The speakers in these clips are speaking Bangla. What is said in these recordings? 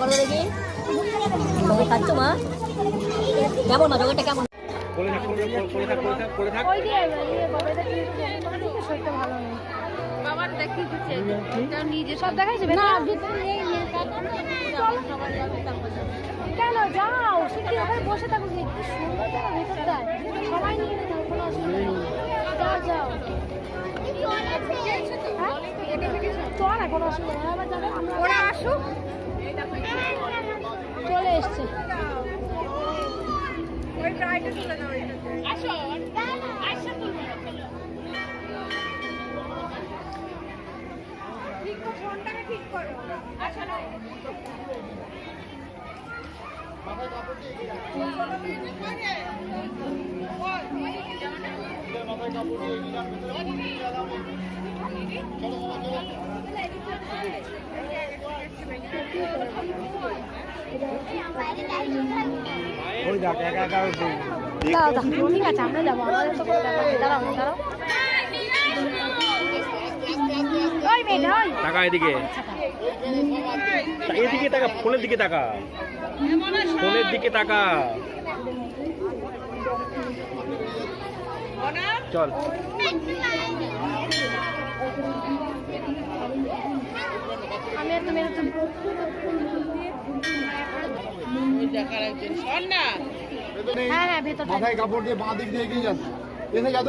করে দেখি। হাঁ তুমি খাচ্ছ মা? কেমন মা? জগৎটা কেমন? করে থাক করে থাক করে থাক করে থাক ওই যে বাবাটা কি শরীরটা ভালো নেই। বাবার দিচ্ছে এটা নিজে সব দেখাইছে না ভিতরে নেই নেই কেন যাও? শিগগির ওখানে বসে থাকো কি সুন্দর জায়গা ভিতরটা সবাই নিয়ে নিতে কোনো অসুবিধা নেই। যাও যাও। হ্যাঁ? চল না কোনো অসুবিধা নেই। আবার যাবে আমরা ওরা আসুক। চলে এসছে। ঠিক করো ফোনটাকে ঠিক করো আসো না ওই দেখ টাকা এদিকে। এদিকে টাকা ফোনের দিকে টাকা। ফোনের দিকে টাকা। চল। আমি আর তুমি হ্যাঁ হ্যাঁ ভেতর মাথায় কাপড় দিয়ে বাঁ দিক দিয়ে এগিয়ে যান এসে যত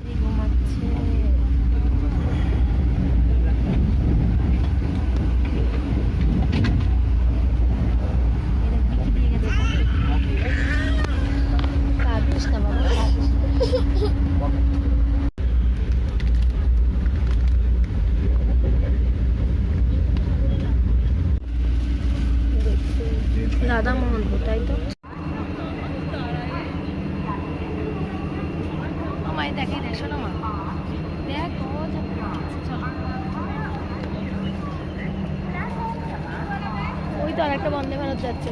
ওই তো আরেকটা বন্দে ভারত যাচ্ছে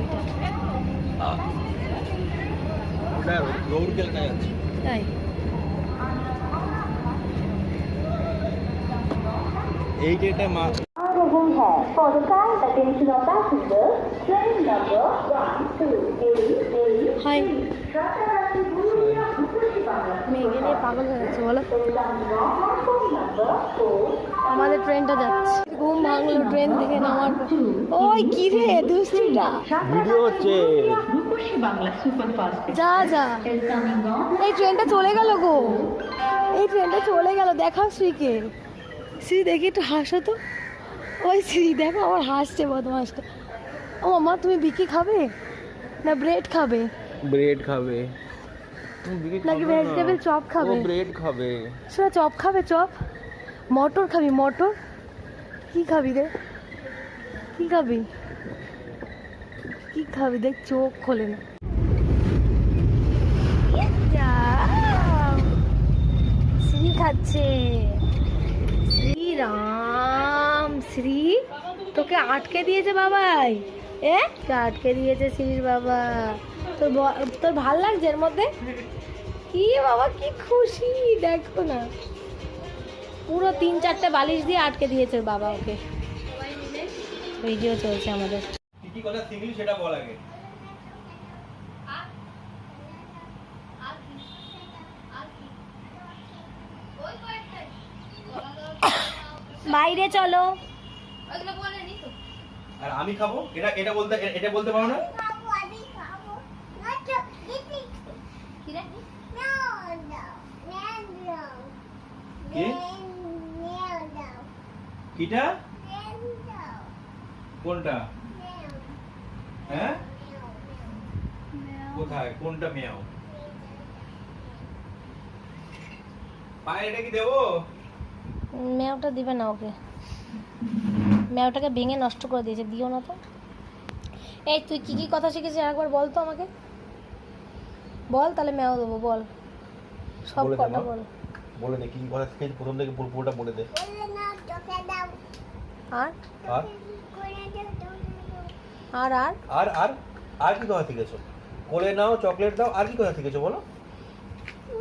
ওইটা তাই এই যে এটা মা Arriving here. For the attention of passengers, train number 1288 হাই মেয়ে গেলে পাগল হয়ে যাচ্ছে বলো। আমাদের ট্রেনটা যাচ্ছে। ঘুম ভাঙলো ট্রেন থেকে নামার পর। ওই কি রে দুষ্টুটা? ভিডিও হচ্ছে। যা যা। এই ট্রেনটা চলে গেল গো। এই ট্রেনটা চলে গেল দেখাও শ্রীকে শ্রী দেখি একটু হাসো তো। ওই শ্রী দেখো আমার হাসছে বদমাসটা ও মা তুমি বিকি খাবে? না ব্রেড খাবে? ব্রেড খাবে। তুমি নাকি ভেজিটেবল চপ খাবে? ব্রেড খাবে। শোনা চপ খাবে চপ মটর খাবি মটর? কি খাবি রে? কি খাবি? কি খাবি? দেখ চোখ খোলে না। শ্রী খাচ্ছে। শ্রীরাম শ্রী তোকে আটকে দিয়েছে বাবাই। এ? আটকে দিয়েছে শ্রীর বাবা। তোর তোর ভালো লাগছে এর মধ্যে? কি বাবা কি খুশি দেখো না। পুরো তিন চারটে বালিশ দিয়ে আটকে দিয়েছে বাবা ওকে। ভিডিও চলছে আমাদের। সেটা বল আগে। বাইরে চলো। আর আমি খাব? এটা এটা বলতে এটা বলতে পারো না? কি? কিটা? কোনটা? হ্যাঁ? কোথায়? কোনটা মেয়াও পায়ে এটা কি দেবো? মেয়াওটা দিবে না ওকে। মেয়াওটাকে ভেঙে নষ্ট করে দিয়েছে দিও না তো। এই তুই কি কি কথা শিখেছিস একবার বল তো আমাকে। বল তাহলে মেয়াও দেবো বল। সব মা। বল। বলে দে কি কি কথা শিখেছি প্রথম থেকে পুরো- পুরোটা বলে দে। আর? আর? আর আর? আর আর? আর কি কথা শিখেছো? কোলে নাও চকলেট দাও আর কি কথা শিখেছো বলো?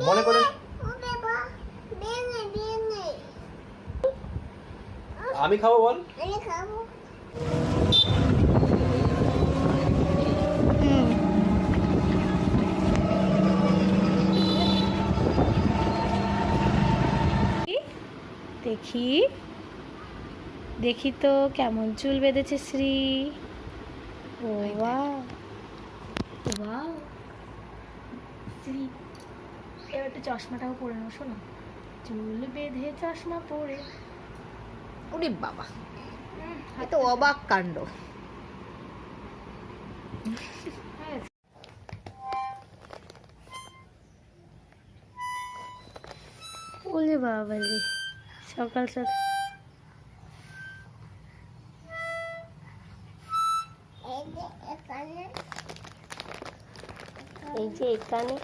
মনে করে আমি খাব বল। দেখি। দেখি তো কেমন চুল বেঁধেছে শ্রী। ও শ্রী এবার একটু চশমাটাও পরে নাও শোনো। চুল বেঁধে চশমা পরে। ওরে বাবা। এ তো অবাক কাণ্ড। ওলে বাবা সকাল সকাল এই যে এখানে।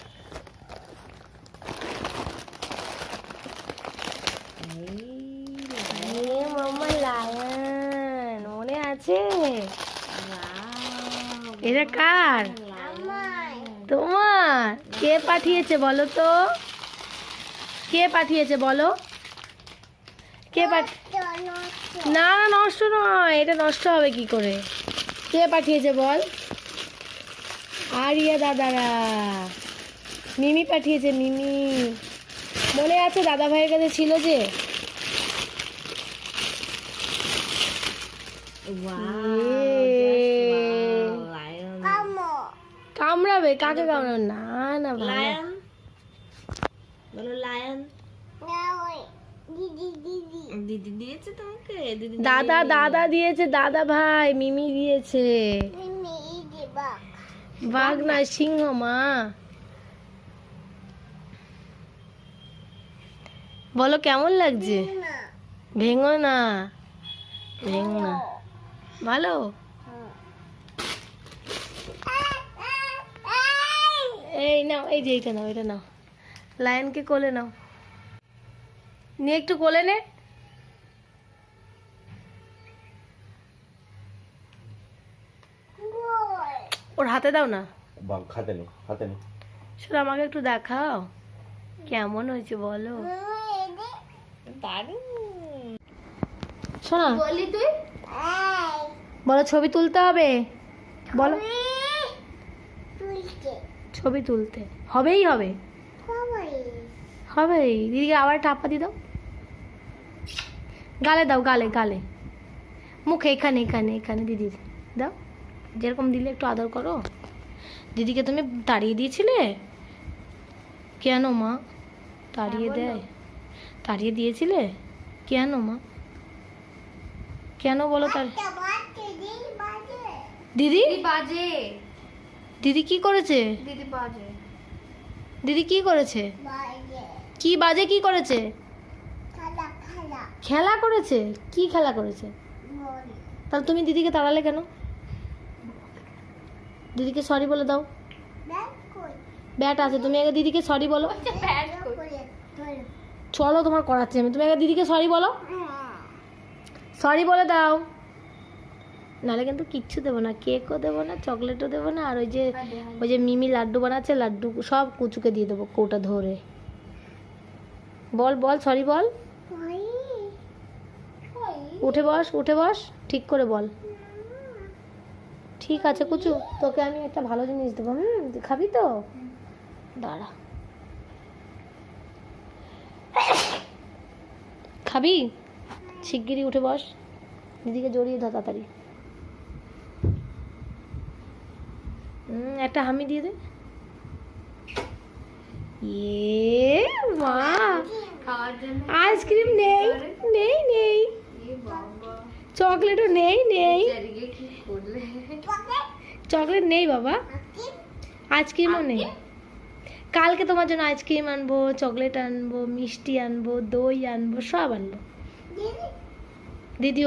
মামা লায়ন মনে আছে? এটা কার? তোমার। কে পাঠিয়েছে বলো তো? কে পাঠিয়েছে বলো? কে না না নষ্ট নয় এটা নষ্ট হবে কি করে? কে পাঠিয়েছে বল? আরিয়া দাদারা। মিমি পাঠিয়েছে মিমি। মনে আছে দাদা ভাইয়ের কাছে ছিল যে। কামড়াবে কাকে কামড়াবে? না না বলো লায়ন দিদি দিয়েছে তোমাকে? দিদি দাদা দাদা দিয়েছে দাদা ভাই মিমি দিয়েছে। বাঘ। না সিংহ মা। বলো কেমন লাগছে? ভেঙো না। ভেঙো না। ভালো। এই নাও এই যে এইটা নাও এটা নাও। লায়নকে কোলে নাও। নিয়ে একটু কোলে নে ওর হাতে দাও না। বাম খাতে নে হাতে নে। শোনো আমাকে একটু দেখাও। কেমন হয়েছে বলো। শোনা। বললি তুই? বলো ছবি তুলতে হবে? বলো। ছবি তুলতে। হবেই হবে। হবে। দিদিকে আবার টাপা দিয়ে দাও। গালে দাও গালে গালে। মুখে এখানে এখানে এখানে দিদি দাও। যেরকম দিলে একটু আদর করো। দিদিকে তুমি তাড়িয়ে দিয়েছিলে? কেন মা? তাড়িয়ে দেয়। তাড়িয়ে দিয়েছিলে? কেন মা? কেন বলো তার দিদি? বাজে। দিদি কি করেছে? দিদি বাজে। দিদি কি করেছে? কি বাজে কি করেছে? খেলা করেছে? কি খেলা করেছে? তাহলে তুমি দিদিকে তাড়ালে কেন? দিদিকে সরি বলে দাও। ব্যাট আছে তুমি আগে দিদিকে সরি বলো। চলো তোমার করাচ্ছি আমি। তুমি আগে দিদিকে সরি বলো। সরি বলে দাও। নাহলে কিন্তু কিচ্ছু দেবো না কেকও দেবো না চকলেটও দেবো না আর ওই যে ওই যে মিমি লাড্ডু বানাচ্ছে লাড্ডু সব কুচুকে দিয়ে দেবো কৌটা ধরে। বল বল সরি বল। উঠে বস উঠে বস ঠিক করে বল। ঠিক আছে কুচু তোকে আমি একটা ভালো জিনিস দেবো হুম? খাবি তো? দাঁড়া। খাবি? শিগগিরই উঠে বস। দিদিকে জড়িয়ে ধর তাড়াতাড়ি। একটা হামি দিয়ে দে। মা আইসক্রিম নেই নেই নেই। চকলেটও নেই নেই। চকলেট নেই বাবা। আইসক্রিমও নেই। কালকে তোমার জন্য আইসক্রিম আনব, চকলেট আনব, মিষ্টি আনব, দই আনব, সব আনব। দিদি